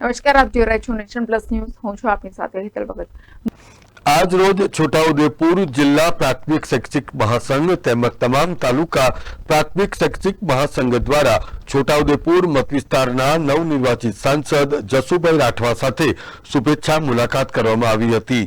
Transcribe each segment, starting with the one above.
નમસ્કાર, આપ જોઈ રહ્યા છો નેશન પ્લસ ન્યૂઝ. હું છું આપની સાથે હેતલ ભગત. આજ રોજ છોટાઉદેપુર જિલ્લા પ્રાથમિક શૈક્ષિક મહાસંઘ તેમજ તમામ તાલુકા પ્રાથમિક શૈક્ષિક મહાસંઘ દ્વારા છોટાઉદેપુર મતવિસ્તારના નવનિર્વાચિત સાંસદ જસુભાઈ રાઠવા સાથે શુભેચ્છા મુલાકાત કરવામાં આવી હતી.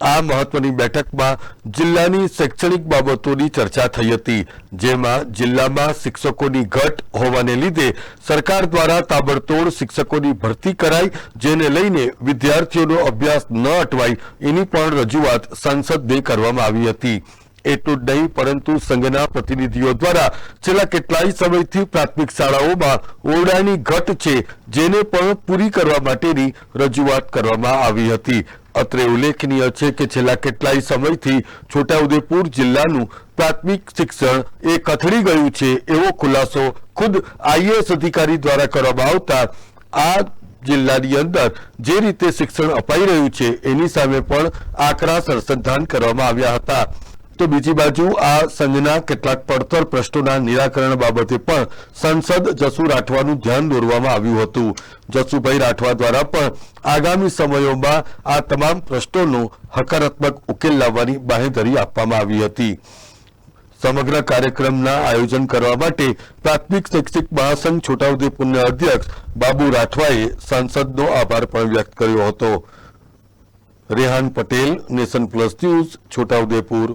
આ મહત્વની બેઠકમાં જિલ્લાની શૈક્ષણિક બાબતોની ચર્ચા થઈ હતી, જેમાં જિલ્લામાં શિક્ષકોની ઘટ હોવાને લીધે સરકાર દ્વારા તાબડતોડ શિક્ષકોની ભરતી કરાઈ, જેને લઈને વિદ્યાર્થીઓનો અભ્યાસ ન અટવાય એની પણ રજૂઆત સંસદને કરવામાં આવી હતી. એટલું જ નહીં, પરંતુ સંઘના પ્રતિનિધિઓ દ્વારા છેલ્લા કેટલાય સમયથી પ્રાથમિક શાળાઓમાં ઓરડાની ઘટ છે, જેને પણ પૂરી કરવા માટેની રજૂઆત કરવામાં આવી હતી. અત્રે ઉલ્લેખનીય છે કે છેલ્લા કેટલાય સમયથી છોટાઉદેપુર જિલ્લાનું પ્રાથમિક શિક્ષણ એ કથળી ગયું છે એવો ખુલાસો ખુદ આઈએએસ અધિકારી દ્વારા કરવામાં આવતા આ જિલ્લાની અંદર જે રીતે શિક્ષણ અપાઈ રહ્યું છે એની સામે પણ આકરા સંસંધાન કરવામાં આવ્યા હતા. તો બીજી બાજુ આ સંઘના કેટલાક પડતર પ્રશ્નોના નિરાકરણ બાબતે પણ સંસદ જસુ રાઠવાનું ધ્યાન દોરવામાં આવ્યું હતું. જસુભાઈ રાઠવા દ્વારા પણ આગામી સમયોમાં આ તમામ પ્રશ્નોનો હકારાત્મક ઉકેલ લાવવાની બાહેધરી આપવામાં આવી હતી. સમગ્ર કાર્યક્રમના આયોજન કરવા માટે પ્રાથમિક શૈક્ષિક મહાસંઘ છોટાઉદેપુરના અધ્યક્ષ બાબુ રાઠવાએ સાંસદનો આભાર પણ વ્યક્ત કર્યો હતો. Rehan Patel, Nation Plus News, Chhota Udepur.